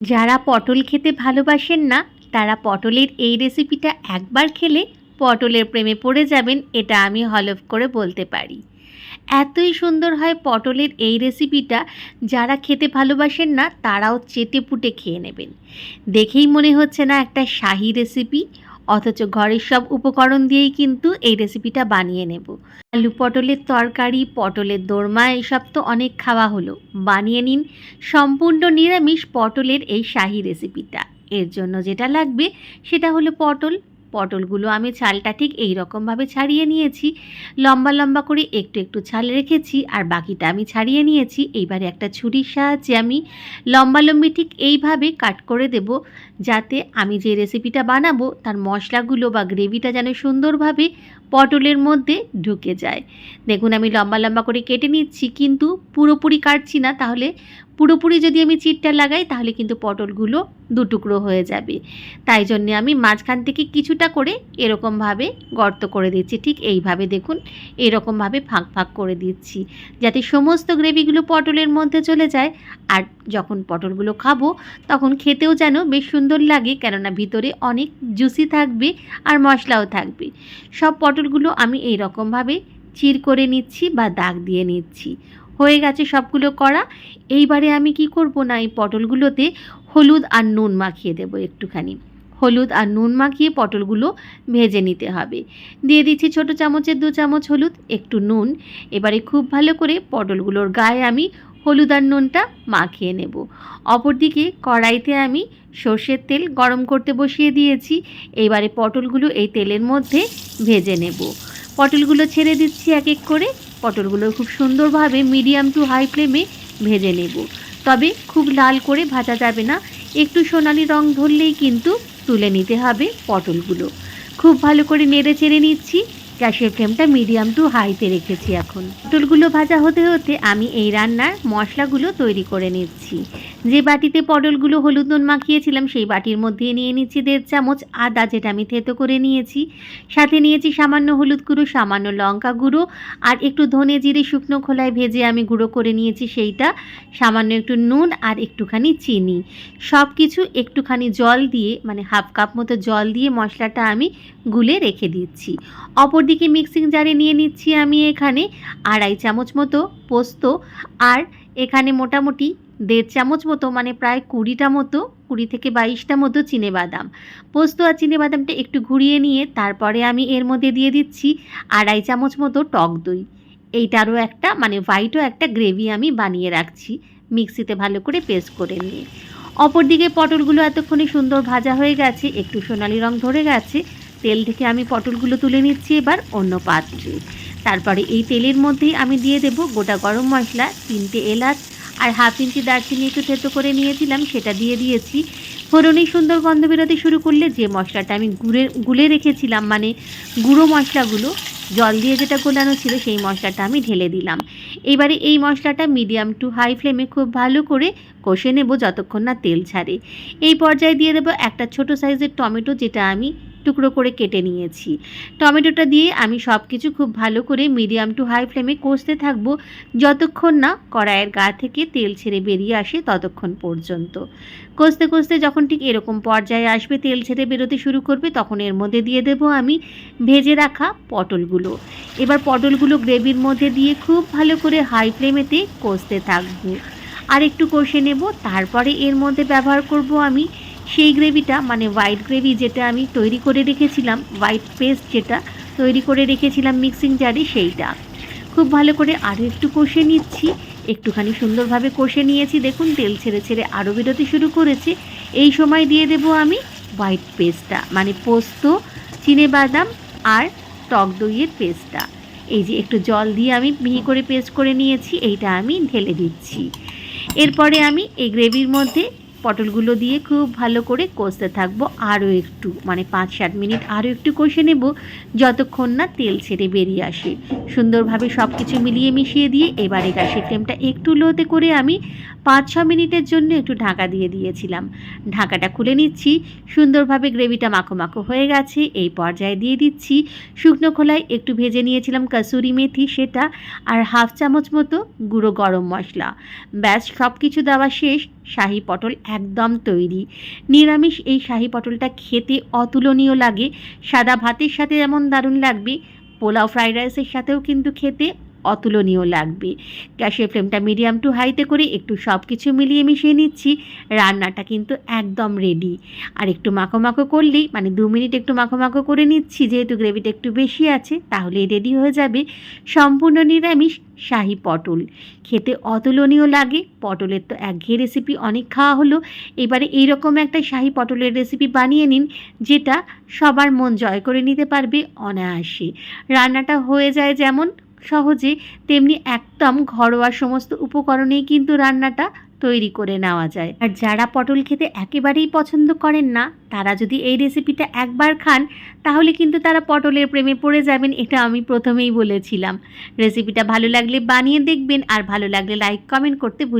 যারা পটল খেতে ভালোবাসেন না, তারা পটলের এই রেসিপিটা একবার খেলে পটলের প্রেমে পড়ে যাবেন, এটা আমি হলফ করে বলতে পারি। এতই সুন্দর হয় পটলের এই রেসিপিটা যারা খেতে ভালোবাসেন না, তারাও চেটে পুটে খেয়ে নেবেন। দেখেই মনে হচ্ছে না একটা শাহি রেসিপি অথচ ঘরের সব উপকরণ দিয়েই কিন্তু এই রেসিপিটা বানিয়ে নেব। আলু পটলের তরকারি, পটলের দোরমা, এসব তো অনেক খাওয়া হলো। বানিয়ে নিন সম্পূর্ণ নিরামিষ পটলের এই শাহি রেসিপিটা এর জন্য যেটা লাগবে সেটা হলো পটল। পটলগুলো আমি ছালটা ঠিক এই রকমভাবে ছাড়িয়ে নিয়েছি। লম্বা লম্বা করে একটু একটু ছাল রেখেছি আর বাকিটা আমি ছাড়িয়ে নিয়েছি। এইবারে একটা ছুরির সাহায্যে আমি লম্বা লম্বি ঠিক এইভাবে কাট করে দেব যাতে আমি যে রেসিপিটা বানাবো তার মশলাগুলো বা গ্রেভিটা যেন সুন্দরভাবে পটলের মধ্যে ঢুকে যায়। দেখুন, আমি লম্বা লম্বা করে কেটে নিচ্ছি, কিন্তু পুরোপুরি কাটছি না। তাহলে পুরোপুরি যদি আমি চিটটা লাগাই, তাহলে কিন্তু পটলগুলো দুটুকরো হয়ে যাবে। তাই জন্যে আমি মাঝখান থেকে কিছুটা করে এরকমভাবে গর্ত করে দিচ্ছি। ঠিক এইভাবে দেখুন, এরকমভাবে ফাঁক ফাঁক করে দিচ্ছি, যাতে সমস্ত গ্রেভিগুলো পটলের মধ্যে চলে যায়। আর যখন পটলগুলো খাব, তখন খেতেও যেন বেশ সুন্দর লাগে, কেননা ভিতরে অনেক জুসি থাকবে আর মশলাও থাকবে। সব পটলগুলো আমি এই রকমভাবে চির করে নিচ্ছি বা দাগ দিয়ে নিচ্ছি। হয়ে গেছে সবগুলো করা। এইবারে আমি কি করব না, এই পটলগুলোতে হলুদ আর নুন মাখিয়ে দেব একটুখানি। হলুদ আর নুন মাখিয়ে পটলগুলো ভেজে নিতে হবে। দিয়ে দিচ্ছি ছোটো চামচের দু চামচ হলুদ, একটু নুন। এবারে খুব ভালো করে পটলগুলোর গায়ে আমি হলুদ আর নুনটা মাখিয়ে নেব। অপরদিকে কড়াইতে আমি সর্ষের তেল গরম করতে বসিয়ে দিয়েছি। এবারে পটলগুলো এই তেলের মধ্যে ভেজে নেব। পটলগুলো ছেড়ে দিচ্ছি এক এক করে। পটলগুলো খুব সুন্দরভাবে মিডিয়াম টু হাই ফ্লেমে ভেজে নেব। তবে খুব লাল করে ভাজা যাবে না। একটু সোনালি রং ধরলেই কিন্তু তুলে নিতে হবে পটলগুলো। খুব ভালো করে নেড়ে চেড়ে নিচ্ছি। গ্যাসের ফ্লেমটা মিডিয়াম টু হাইতে রেখেছি এখন। পটলগুলো ভাজা হতে হতে আমি এই রান্নার মশলাগুলো তৈরি করে নিচ্ছি। যে বাটিতে পটলগুলো হলুদ নুন মাখিয়েছিলাম, সেই বাটির মধ্যে নিয়ে নিচ্ছি দেড় চামচ আদা, যেটা আমি থেতো করে নিয়েছি। সাথে নিয়েছি সামান্য হলুদ গুঁড়ো, সামান্য লঙ্কা গুঁড়ো, আর একটু ধনে জিরে শুকনো খোলায় ভেজে আমি গুঁড়ো করে নিয়েছি সেইটা। সামান্য একটু নুন আর একটুখানি চিনি। সব কিছু একটুখানি জল দিয়ে মানে হাফ কাপ মতো জল দিয়ে মশলাটা আমি গুলে রেখে দিচ্ছি। অপরদিকে মিক্সিং জারে নিয়ে নিচ্ছি আমি এখানে আড়াই চামচ মতো পোস্ত। আর এখানে মোটামুটি দেড় চামচ মতো মানে প্রায় কুড়িটা মতো, কুড়ি থেকে বাইশটা মতো চিনে বাদাম পোস্ত আর চিনে বাদামটা একটু ঘুরিয়ে নিয়ে তারপরে আমি এর মধ্যে দিয়ে দিচ্ছি আড়াই চামচ মতো টক দই। এইটারও একটা মানে হোয়াইটও একটা গ্রেভি আমি বানিয়ে রাখছি মিক্সিতে ভালো করে পেস্ট করে নিয়ে। অপরদিকে পটলগুলো এতক্ষণে সুন্দর ভাজা হয়ে গেছে, একটু সোনালি রং ধরে গেছে, তেল থেকে আমি পটলগুলো তুলে নিচ্ছি এবার অন্য পাত্রে। তারপরে এই তেলের মধ্যেই আমি দিয়ে দেব গোটা গরম মশলা, তিনটে এলাচ আর হাফ ইঞ্চি দারচিনি একটু থেতো করে নিয়েছিলাম, সেটা দিয়ে দিয়েছি। ফোড়নেই সুন্দর গন্ধ বেরোতে শুরু করলে যে মশলাটা আমি গুড়ে, গুলে রেখেছিলাম মানে গুঁড়ো মশলাগুলো, জল দিয়ে যেটা গোলানো ছিল সেই মশলাটা আমি ঢেলে দিলাম। এবারে এই মশলাটা মিডিয়াম টু হাই ফ্লেমে খুব ভালো করে কষে নেব যতক্ষণ না তেল ছাড়ে। এই পর্যায়ে দিয়ে দেবো একটা ছোট সাইজের টমেটো, যেটা আমি টুকরো করে কেটে নিয়েছি। টমেটোটা দিয়ে আমি সব কিছু খুব ভালো করে মিডিয়াম টু হাই ফ্লেমে কষতে থাকব যতক্ষণ না কড়াইয়ের গা থেকে তেল ছেড়ে বেরিয়ে আসে ততক্ষণ পর্যন্ত। কষতে কষতে যখন ঠিক এরকম পর্যায়ে আসবে তেল ছেড়ে বেরোতে শুরু করবে তখন এর মধ্যে দিয়ে দেব আমি ভেজে রাখা পটলগুলো। এবার পটলগুলো গ্রেভির মধ্যে দিয়ে খুব ভালো করে হাই ফ্লেমেতে কষতে থাকব। আর একটু কষে নেব, তারপরে এর মধ্যে ব্যবহার করব আমি সেই গ্রেভিটা মানে হোয়াইট গ্রেভি যেটা আমি তৈরি করে রেখেছিলাম হোয়াইট পেস্ট যেটা তৈরি করে রেখেছিলাম মিক্সিং জারে সেইটা। খুব ভালো করে আরও একটু কষে নিচ্ছি, একটুখানি সুন্দরভাবে কষে নিয়েছি। দেখুন, তেল ছেড়ে ছেড়ে আরও বেরোতে শুরু করেছে। এই সময় দিয়ে দেব আমি হোয়াইট পেস্টটা মানে পোস্ত, চিনে বাদাম আর টক দইয়ের পেস্টটা এই যে একটু জল দিয়ে আমি মিহি করে পেস্ট করে নিয়েছি, এইটা আমি ঢেলে দিচ্ছি। এরপরে আমি এই গ্রেভির মধ্যে পটলগুলো দিয়ে খুব ভালো করে কষতে থাকব। আরও একটু মানে পাঁচ সাত মিনিট আরও একটু কষে নেব, যতক্ষণ না তেল ছেড়ে বেরিয়ে আসে। সুন্দরভাবে সব কিছু মিলিয়ে মিশিয়ে দিয়ে এবারে গ্যাসের ফ্লেমটা একটু লোতে করে আমি পাঁচ ছ মিনিটের জন্য একটু ঢাকা দিয়ে দিয়েছিলাম। ঢাকাটা খুলে নিচ্ছি, সুন্দরভাবে গ্রেভিটা মাখো মাখো হয়ে গেছে, এই পর্যায়ে দিয়ে দিচ্ছি। শুকনো খোলায় একটু ভেজে নিয়েছিলাম কাসুরি মেথি, সেটা আর হাফ চামচ মতো গুঁড়ো গরম মশলা। ব্যাস সব কিছু দেওয়া শেষ। শাহি পটল একদম তৈরি। নিরামিষ এই শাহি পটলটা খেতে অতুলনীয় লাগে। সাদা ভাতের সাথে যেমন দারুণ লাগবে। পোলাও, ফ্রাইড রাইসের সাথেও কিন্তু খেতে অতুলনীয় লাগবে। গ্যাসের ফ্লেমটা মিডিয়াম টু হাইতে করে একটু সব কিছু মিলিয়ে মিশিয়ে নিচ্ছি। রান্নাটা কিন্তু একদম রেডি আর একটু মাখো মাখো করলেই মানে দু মিনিট একটু মাখো মাখো করে নিচ্ছি, যেহেতু গ্রেভিটা একটু বেশি আছে তাহলে রেডি হয়ে যাবে। সম্পূর্ণ নিরামিষ শাহি পটল। খেতে অতুলনীয় লাগে, পটলের তো একঘেয়ে রেসিপি অনেক খাওয়া হলো। এবারে এইরকম একটা শাহি পটলের রেসিপি বানিয়ে নিন, যেটা সবার মন জয় করে নিতে পারবে অনায়াসে। রান্নাটা হয়ে যায় যেমন সহজে তেমনি একদম ঘরোয়া সমস্ত উপকরণেই কিন্তু রান্নাটা তৈরি করে নেওয়া যায়। আর যারা পটল খেতে একেবারেই পছন্দ করেন না, তারা যদি এই রেসিপিটা একবার খান, তাহলে কিন্তু তারা পটলের প্রেমে পড়ে যাবেন, এটা আমি প্রথমেই বলেছিলাম। রেসিপিটা ভালো লাগলে বানিয়ে দেখবেন, আর ভালো লাগলে লাইক কমেন্ট করতে ভুল